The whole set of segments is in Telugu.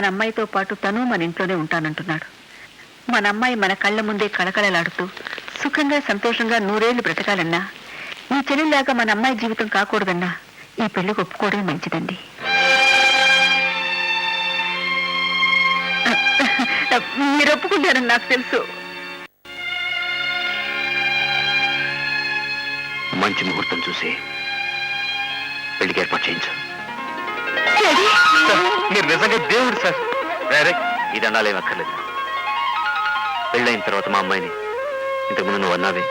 మన అమ్మాయితో పాటు తను మన ఇంట్లోనే ఉంటానంటున్నాడు. మన అమ్మాయి మన కళ్ళ ముందే కళకళలాడుతూ సుఖంగా సంతోషంగా నూరేళ్ళు బ్రతకాలన్నా ఈ చెల్లిలాగా మన అమ్మాయి జీవితం కాకూడదన్నా ఈ పెళ్ళికి ఒప్పుకోవడమే మంచిదండి. మీరు ఒప్పుకుంటారని నాకు తెలుసు. మంచి ముహూర్తం చూసి పెళ్ళికి ఏర్పాటు చేయించు. మీరు నిజంగా దేవుడు సార్. వేరే ఇది అనాలేం అక్కర్లేదు. పెళ్ళైన తర్వాత మా అమ్మాయిని ఇంతకుముందు నువ్వు అన్నావే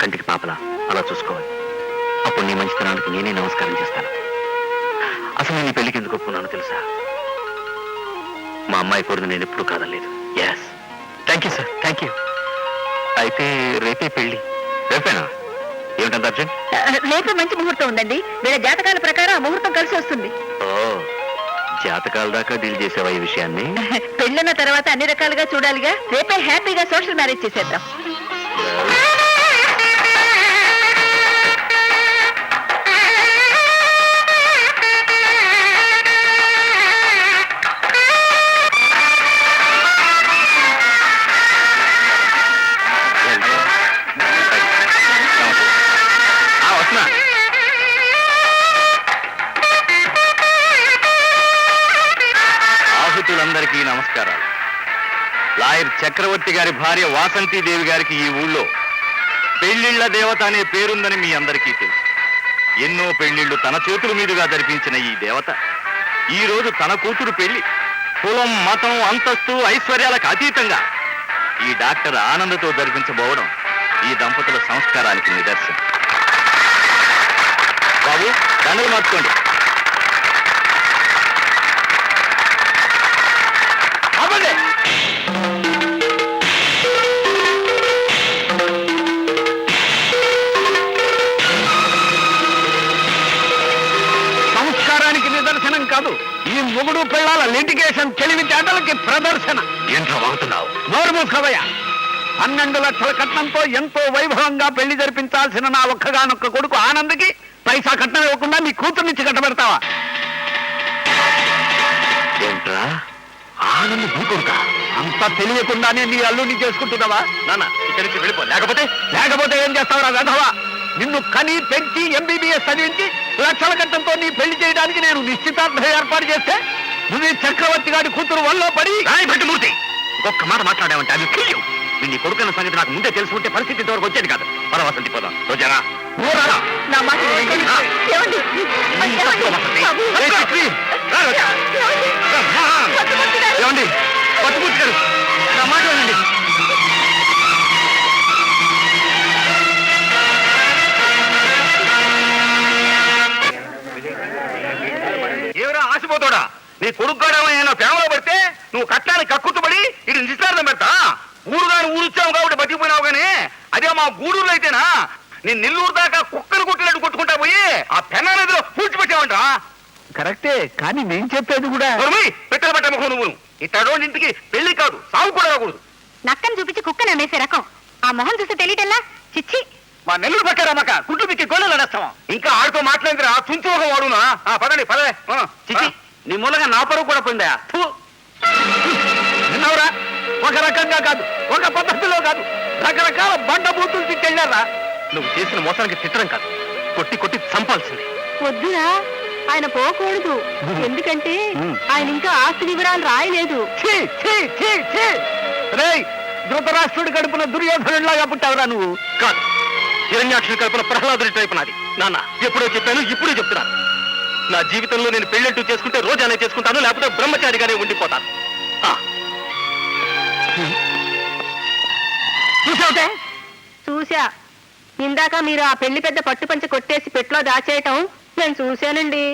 కంటికి పాపలా. అలా చూసుకోవాలి. అప్పుడు నీ మంచితనానికి నేనే నమస్కారం చేస్తాను. అసలు నేను ఈ పెళ్ళికి ఎందుకు ఒప్పుకున్నానో తెలుసా? మా అమ్మాయి కోరిన నేను ఎప్పుడు కాదలేదు yes thank you sir thank you అయితే రేపే పెళ్ళి రేపేనా? ఏమిటంత అర్జెంట్ రేపు మంచి ముహూర్తం ఉందండి. వీళ్ళ జాతకాల ప్రకారం ఆ ముహూర్తం కలిసి వస్తుంది. ఓ జాతకాల దాకా డీల్ చేసావా ఈ విషయాన్ని? పెళ్ళన్న తర్వాత అన్ని రకాలుగా చూడాలిగా. రేపే హ్యాపీగా సోషల్ మ్యారేజ్ చేసేద్దాం. లాయర్ చక్రవర్తి గారి భార్య వాసంతీదేవి గారికి ఈ ఊళ్ళో పెళ్ళిళ్ళ దేవత అనే పేరుందని మీ అందరికీ తెలుసు. ఎన్నో పెళ్ళిళ్ళు తన చేతుల మీదుగా జరిపించిన ఈ దేవత. ఈ రోజు తన కూతురు పెళ్ళి కులం మతం అంతస్తు ఐశ్వర్యాలకు అతీతంగా ఈ డాక్టర్ ఆనందతో జరిపించబోవడం ఈ దంపతుల సంస్కారానికి నిదర్శనం. బాబు దండలు మార్చుకోండి. ఈ మొగుడు పిల్లల లిటిగేషన్ తెలివితేటలకి ప్రదర్శన. ఏంట్రా వాగుతున్నావు? నోరు మూసుకోవయ్యా. పన్నెండు లక్షల కట్నంతో ఎంతో వైభవంగా పెళ్ళి జరిపించాల్సిన నా ఒక్కగానొక్క కొడుకు ఆనంద్కి పైసా కట్నం ఇవ్వకుండా నీ కూతుర్నిచ్చి కట్టబెడతావా? ఏంట్రా? ఆనంద భూకొడుక అంత తెలియకుండానే నీ అల్లుని చేసుకుంటున్నావా? నాన్న ఇక్కడి నుంచి వెళ్ళిపో. లేకపోతే? లేకపోతే ఏం చేస్తావురా వెధవా? నిన్ను కని పెంచి ఎంబీబీఎస్ చదివించి లక్షల కట్టంతో నీ పెళ్ళి చేయడానికి నేను నిశ్చితార్థం ఏర్పాటు చేస్తే నువ్వు చక్రవర్తి గారి కూతురు వల్ల పడి మూర్తి ఒక్క మాట మాట్లాడామంటే అది కిల్లు నీ కొడుకున్న సంగతి నాకు ముందే తెలుసుకుంటే పరిస్థితి ఇంతవరకు వచ్చేది కాదు. పరవసంతి పోదాం రోజారా. నా మాట ఏమిరా ఆశపోతాడా నీ కొడుకు ఏమైనా ప్రేమలో పడితే నువ్వు కట్టానికి కక్కుతుబడి ఇది నిశ్చార్థం పెడతా. ఊరు గాని ఊరుచ్చావు కాబట్టి బతికిపోయినావు గానీ అదే మా గూడూరులో అయితేనా? నేను నెల్లూరు దాకా కుక్కను కొట్టినట్టు కొట్టుకుంటా పోయి ఆ పెన్నా నదిలో పూడ్చిపెట్టావంటా కరెక్టే కానీ నేను చెప్పేది కూడా పెట్టలు పెట్ట ముఖం నువ్వు ఇతడో ఇంటికి పెళ్ళి కాదు సాగు కూడా రాకూడదు. నక్కను చూపించి కుక్కను అమ్మేసే రకం. ఆ మొహం చూస్తే తెలియటల్లా చిచ్చి. మా నెల్లూరు పక్క రమ్మక గుడ్లు పిక్కి గోళలు నడస్తావా ఇంకా ఆడితో మాట్లాడిరా తుంచి ఒక వాడునా? ఆ, పదండి పదలే చిచి నీ మూలంగా నా పరువు కూడా పోయిందా ఫు. విన్నావురా? ఒక రకంగా కాదు ఒక పద్ధతిలో కాదు రకరకాల బండ బూతులు తిట్టెళ్ళారా నువ్వు చేసిన మోసానికి తిట్టడం కాదు కొట్టి కొట్టి చంపాల్సింది. వద్దురా ఆయన పోకూడదు. ఎందుకంటే ఆయన ఇంకా ఆస్తి వివరాలు రాయలేదు. ఛీ, ఛీ, ఛీ, ఛీ. రేయ్ ధృతరాష్ట్రుడి కడుపున దుర్యోధనుడిలాగా పుట్టావురా నువ్వు. కాదు. హిరణ్యాక్షుని కల్పన ప్రహ్లాదుడి టైపు నాది. నాన్న ఎప్పుడో చెప్పాను ఇప్పుడు చెప్తున్నాను. నా జీవితంలో నేను పెళ్ళంటూ చేసుకుంటే రోజానే చేసుకుంటాను లేకపోతే బ్రహ్మచారిగానే ఉండిపోతాను. చూసావుటే చూసా ఇందాక మీరు ఆ పెళ్ళి పెద్ద పట్టుపంచ కొట్టేసి పెట్లో దాచేయటం నేను చూశానండి.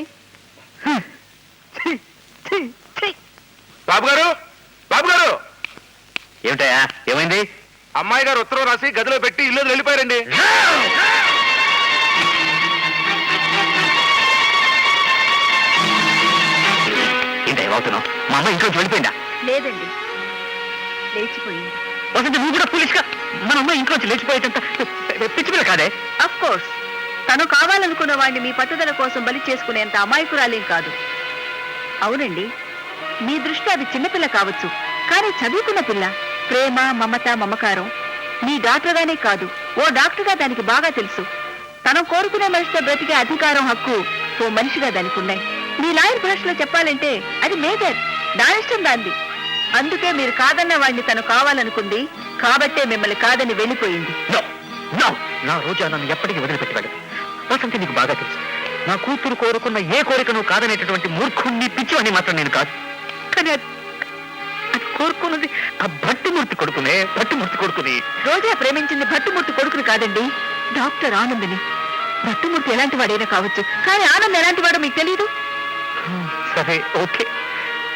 బాబు గారు బాబు గారు ఏమిటయా ఏమైంది? అమ్మాయి గారు ఉత్తరం రాసి గదిలో పెట్టి ఇల్లు వెళ్ళిపోయారండి. అవుతున్నావు? మా అమ్మాయి ఇంట్లో వెళ్ళిపోయిందా? లేదండి. లేచిపోయింది. వసంత నువ్వు కూడా పోలీస్గా మన అమ్మాయి ఇంట్లోంచి లేచిపోయేటంత పిచ్చిపిల్ల కాదే? అఫ్ కోర్స్ తను కావాలనుకున్న వాడిని మీ పట్టుదల కోసం బలి చేసుకునేంత అమాయకురాలేం కాదు. అవునండి. మీ దృష్టిలో అది చిన్నపిల్ల కావచ్చు. కానీ చదువుకున్న పిల్ల. ప్రేమ మమత మమకారం. మీ డాక్టర్గానే కాదు ఓ డాక్టర్గా దానికి బాగా తెలుసు. తను కోరుకునే మనిషితో బ్రతికే అధికారం హక్కు ఓ మనిషిగా దానికి ఉన్నాయి. మీ లాయర్ భాషలో చెప్పాలంటే అది మేజర్ దాని ఇష్టం దాంది. అందుకే మీరు కాదన్న వాడిని తను కావాలనుకుంది కాబట్టే మిమ్మల్ని కాదని వెళ్ళిపోయింది. నా రోజా నన్ను ఎప్పటికీ వదిలిపెట్టి వెళ్ళదు వసంతి నీకు బాగా తెలుసు. నా కూతురు కోరుకున్న ఏ కోరికను కాదనేటటువంటి మూర్ఖుణ్ణి పిచ్చివని మాత్రం నేను కాదు. కానీ కోరుకున్నది ఆ భట్టిమూర్తి కొడుకునే భట్టిమూర్తి కొడుకుని. రోజా ప్రేమించింది భట్టుమూర్తి కొడుకుని కాదండి డాక్టర్ ఆనందని. భట్టుమూర్తి ఎలాంటి వాడైనా కావచ్చు కానీ ఆనంద్ ఎలాంటి వాడో మీకు తెలియదు సరే ఓకే.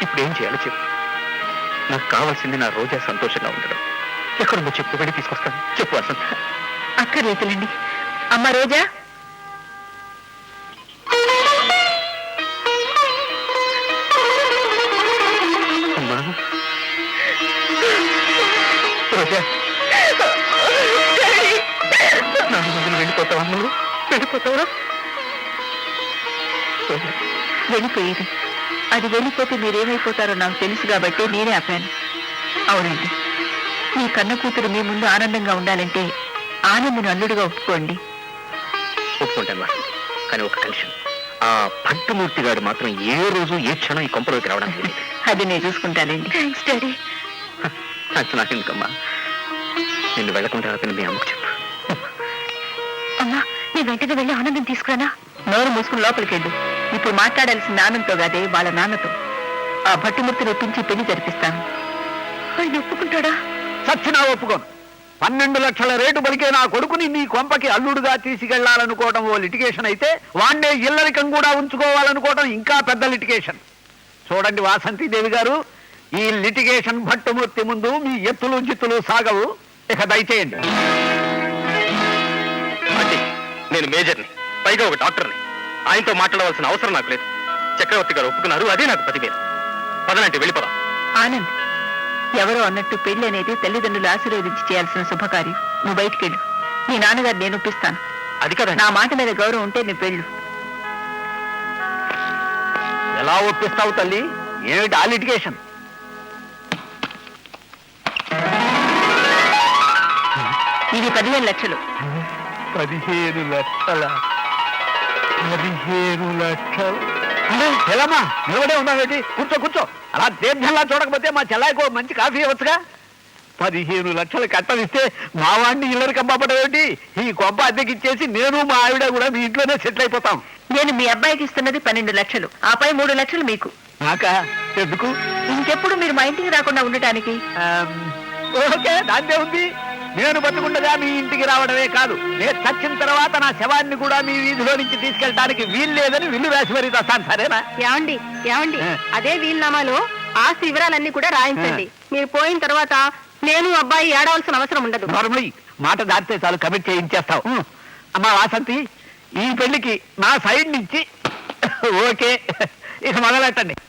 ఇప్పుడు ఏం చేయాలో చెప్పు. నాకు కావాల్సింది నా రోజా సంతోషంగా ఉండడం. ఎక్కడుందో చెప్పు వెళ్ళి తీసుకొస్తాను. చెప్పు వసంత. అక్కర్లేదులండి. అమ్మ రోజా వెళ్ళిపోతావా నువ్వు? వెళ్ళిపోతావా? వెళ్ళిపోయేది. అది వెళ్ళిపోతే మీరేమైపోతారో నాకు తెలుసు కాబట్టి నేనే ఆపాను. అవునండి. మీ కన్న కూతురు మీ ముందు ఆనందంగా ఉండాలంటే ఆనందను అల్లుడుగా ఒప్పుకోండి. ఒప్పుకుంటాను కానీ ఒక కండిషన్. ఆ భట్టుమూర్తి గారు మాత్రం ఏ రోజు ఏ క్షణం ఈ కొంపలోకి రావడానికి అది నేను చూసుకుంటానండి. Thanks daddy. అది నాకెందుకమ్మా? నిన్ను వెళ్ళకుండా ఆపిన మీ అమ్మకు చెప్పు. అమ్మా నీ వెంటనే వెళ్ళి ఆనందం తీసుకురానా? నోరు మూసుకుని లోపలికి వెళ్ళు. ఇప్పుడు మాట్లాడాల్సిన ఆనందంతో కాదే వాళ్ళ నాన్నతో. ఆ భట్టుమూర్తిని ఒప్పించి పెళ్ళి జరిపిస్తాను. ఆయన ఒప్పుకుంటాడా? చచ్చినా ఒప్పుకోను. పన్నెండు లక్షల రేటు పలికే నా కొడుకుని నీ కొంపకి అల్లుడుగా తీసుకెళ్ళాలనుకోవడం ఓ లిటిగేషన్ అయితే వాణ్ణే ఇల్లరికం కూడా ఉంచుకోవాలనుకోవడం ఇంకా పెద్ద లిటిగేషన్ చూడండి వాసంతి దేవి గారు ఈ లిటిగేషన్ భట్టుమూర్తి ముందు మీ ఎత్తులు జిత్తులు సాగవు. ఇక దయచేయండి. నేను మేజర్ని పైగా ఒక డాక్టర్ని. ఆయనతో మాట్లాడవలసిన అవసరం నాకు లేదు. చక్రవర్తి గారు ఒప్పుకున్నారు అదే నాకు పదివేలు పదనంటే వెళ్ళిపోదాం. ఆనంద్ ఎవరో అన్నట్టు పెళ్ళి అనేది తల్లిదండ్రులు ఆశీర్వదించి చేయాల్సిన శుభకార్యం. నువ్వు బయటికి వెళ్ళు. నీ నాన్నగారు నేను ఒప్పిస్తాను. అది కదా. నా మాట మీద గౌరవం ఉంటే నువ్వు వెళ్ళు. ఎలా ఒప్పిస్తావు తల్లి? ఏమిటి ఆ లిటిగేషన్ ఇది పదిహేను లక్షలు. పదిహేను లక్షల? పదిహేను లక్షలు? ఎలామా నిలబడే ఉన్నావేంటి కూర్చో కూర్చో. అలా దీర్ఘంలా చూడకపోతే మా చెల్లాయికో మంచి కాఫీ ఇవ్వచ్చుగా? పదిహేను లక్షలు కట్టనిస్తే మా వాడిని ఇల్లరి కంపబడేటి ఈ కొంప అద్దెకిచ్చేసి నేను మా ఆవిడ కూడా మీ ఇంట్లోనే సెటిల్ అయిపోతాం. నేను మీ అబ్బాయికి ఇస్తున్నది పన్నెండు లక్షలు. ఆపై మూడు లక్షలు మీకు. నాకా? ఎందుకు? ఇంకెప్పుడు మీరు మా ఇంటికి రాకుండా ఉండటానికి? ఓకే దాంతే ఉంది. నేను బతుకుండగా మీ ఇంటికి రావడమే కాదు నేను చచ్చిన తర్వాత నా శవాన్ని కూడా మీ వీధిలో నుంచి తీసుకెళ్ళడానికి వీలు లేదని విల్లు వేసి మరీ తెస్తాను సరేనా? ఏమండి ఏమండి. అదే వీలునామాలో ఆస్తి వివరాలన్నీ కూడా రాయించండి. మీరు పోయిన తర్వాత నేను అబ్బాయి ఏడవలసిన అవసరం ఉండదు. నార్మలీ మాట దాటితే చాలు కమిట్ చేయించేస్తావు. అమ్మా వాసంతి ఈ పెళ్ళికి నా సైడ్ నుంచి ఓకే. ఇక మొదలెట్టండి.